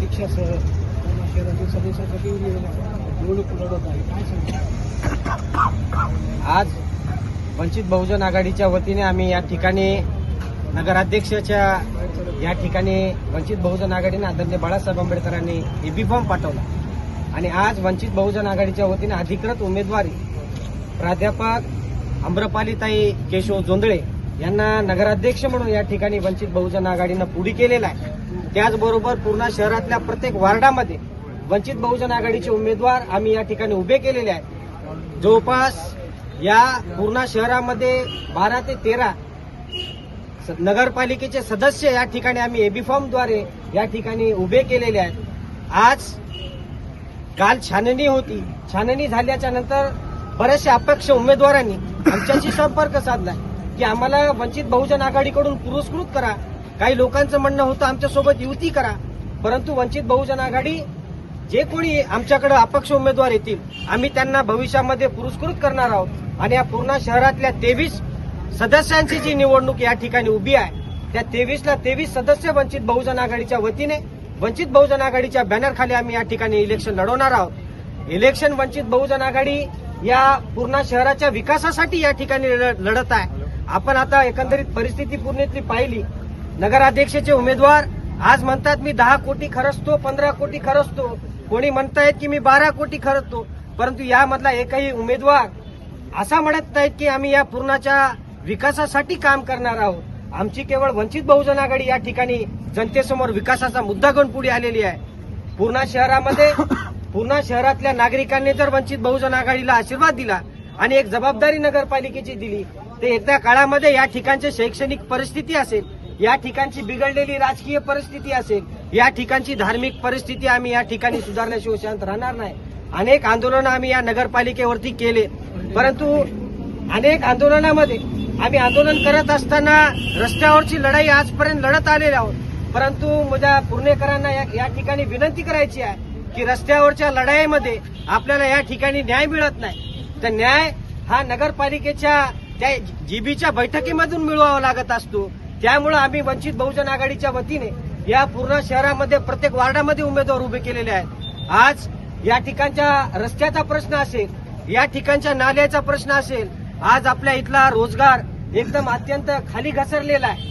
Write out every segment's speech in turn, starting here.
दीक्षासह पूर्ण शहरातील सदस्यासाठी निवडणूक लढवत आहे. काय सांगता? आज वंचित बहुजन आघाडीच्या वतीने आम्ही या ठिकाणी नगराध्यक्षाच्या या ठिकाणी वंचित बहुजन आघाडीने आदरणीय बाळासाहेब आंबेडकरांनी एबी फॉर्म पाठवला. आणि आज वंचित बहुजन आघाडीच्या वतीने अधिकृत उमेदवारी प्राध्यापक अम्रपालिताई केशव जोंदळे यांना नगराध्यक्ष म्हणून या ठिकाणी वंचित बहुजन आघाडीनं पुढे केलेला आहे. त्याचबरोबर पूर्ण शहरातल्या प्रत्येक वार्डामध्ये वंचित बहुजन आघाडीचे उमेदवार आम्ही या ठिकाणी उभे केलेले आहेत. जवळपास या पूर्ण शहरामध्ये बारा ते तेरा स- नगरपालिकेचे सदस्य या ठिकाणी आम्ही एबी फॉर्मद्वारे या ठिकाणी उभे केलेले आहेत. आज काल छाननी होती. छाननी झाल्याच्यानंतर बऱ्याचशा अपक्ष उमेदवारांनी आमच्याशी संपर्क साधला की आम्हाला वंचित बहुजन आघाडीकडून पुरस्कृत करा. काही लोकांचं म्हणणं होतं आमच्यासोबत युती करा. परंतु वंचित बहुजन आघाडी जे कोणी आमच्याकडे अपक्ष उमेदवार येतील आम्ही त्यांना भविष्यामध्ये पुरस्कृत करणार आहोत. आणि या पूर्णा शहरातल्या तेवीस सदस्यांची जी निवडणूक या ठिकाणी उभी आहे त्या तेवीसला तेवीस सदस्य वंचित बहुजन आघाडीच्या वतीने वंचित बहुजन आघाडीच्या बॅनरखाली आम्ही या ठिकाणी इलेक्शन लढवणार आहोत. इलेक्शन वंचित बहुजन आघाडी या पूर्णा शहराच्या विकासासाठी या ठिकाणी लढत आहे. आपण आता एकंदरीत परिस्थिती पूर्णतली पाहिली. नगराध्यक्षाचे उमेदवार आज म्हणतात मी दहा कोटी खरचतो पंधरा कोटी खरचतो. कोणी म्हणतायत की मी बारा कोटी खरचतो परंतु यामधला एकही उमेदवार असा म्हणत नाहीत की आम्ही या पूर्णाच्या विकासासाठी काम करणार आहोत. आमची केवळ वंचित बहुजन आघाडी या ठिकाणी जनतेसमोर विकासाचा मुद्दा घेऊन पुढे आलेली आहे. पूर्णा शहरामध्ये पूर्णा शहरातल्या नागरिकांनी जर वंचित बहुजन आघाडीला आशीर्वाद दिला आणि एक जबाबदारी नगरपालिकेची दिली तर एकदा काळामध्ये या ठिकाणची शैक्षणिक परिस्थिती असेल या ठिकाणची बिघडलेली राजकीय परिस्थिती असेल या ठिकाणची धार्मिक परिस्थिती आम्ही या ठिकाणी सुधारण्याशिवाय शांत राहणार नाही. अनेक आंदोलनं आम्ही या नगरपालिकेवरती केले. परंतु अनेक आंदोलनामध्ये आम्ही आंदोलन करत असताना रस्त्यावरची लढाई आजपर्यंत लढत आलेले आहोत. परंतु माझ्या पुणेकरांना या या ठिकाणी विनंती करायची आहे की रस्त्यावरच्या लढाईमध्ये आपल्याला या ठिकाणी न्याय मिळत नाही. तर न्याय हा नगरपालिकेच्या त्या जीबीच्या बैठकीमधून मिळवावा लागत असतो. त्यामुळे आम्ही वंचित बहुजन आघाडीच्या वतीने या पूर्ण शहरामध्ये प्रत्येक वार्डामध्ये उमेदवार उभे केलेले आहेत. आज या ठिकाणच्या रस्त्याचा प्रश्न असेल या ठिकाणच्या नाल्याचा प्रश्न असेल आज आपल्या इथला रोजगार एकदम अत्यंत खाली घसरलेला आहे.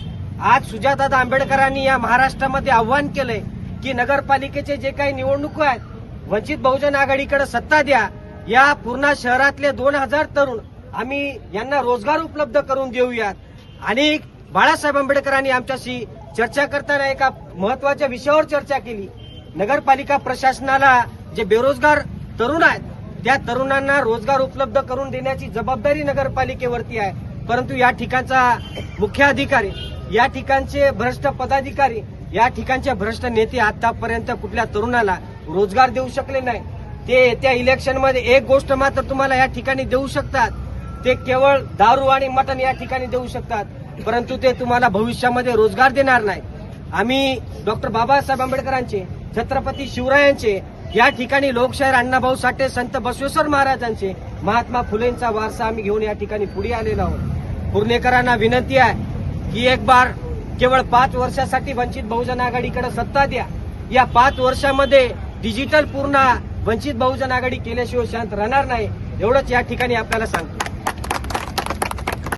आज सुजातादा आंबेडकरांनी या महाराष्ट्रामध्ये आव्हान केलंय की नगरपालिकेचे जे काही निवडणूक आहेत वंचित बहुजन आघाडीकडे सत्ता द्या. या पूर्ण शहरातले दोन हजार तरुण आम्ही यांना रोजगार उपलब्ध करून देऊयात. आणि बाळासाहेब आंबेडकरांनी आमच्याशी चर्चा करताना एका महत्त्वाच्या विषयावर चर्चा केली. नगरपालिका प्रशासनाला जे बेरोजगार तरुण आहेत त्या तरुणांना रोजगार उपलब्ध करून देण्याची जबाबदारी नगरपालिकेवरती आहे. परंतु या ठिकाणचा मुख्य अधिकारी या ठिकाणचे भ्रष्ट पदाधिकारी या ठिकाणचे भ्रष्ट नेते आतापर्यंत कुठल्या तरुणाला रोजगार देऊ शकले नाही. ते येत्या इलेक्शनमध्ये एक गोष्ट मात्र तुम्हाला या ठिकाणी देऊ शकतात. ते केवळ दारू आणि मटण या ठिकाणी देऊ शकतात परंतु ते तुम्हाला भविष्यामध्ये रोजगार देणार नाही आम्ही डॉक्टर बाबासाहेब आंबेडकरांचे छत्रपती शिवरायांचे या ठिकाणी लोकशाहीर अण्णाभाऊ साठे संत बसवेश्वर महाराजांचे महात्मा फुलेंचा वारसा आम्ही घेऊन या ठिकाणी पुढे आलेलो आहोत. पुर्णेकरांना विनंती आहे की एक बार केवळ पाच वर्षासाठी वंचित बहुजन आघाडीकडे सत्ता द्या. या पाच वर्षामध्ये डिजिटल पूर्ण वंचित बहुजन आघाडी केल्याशिवाय शांत राहणार नाही एवढंच या ठिकाणी आपल्याला सांगतो.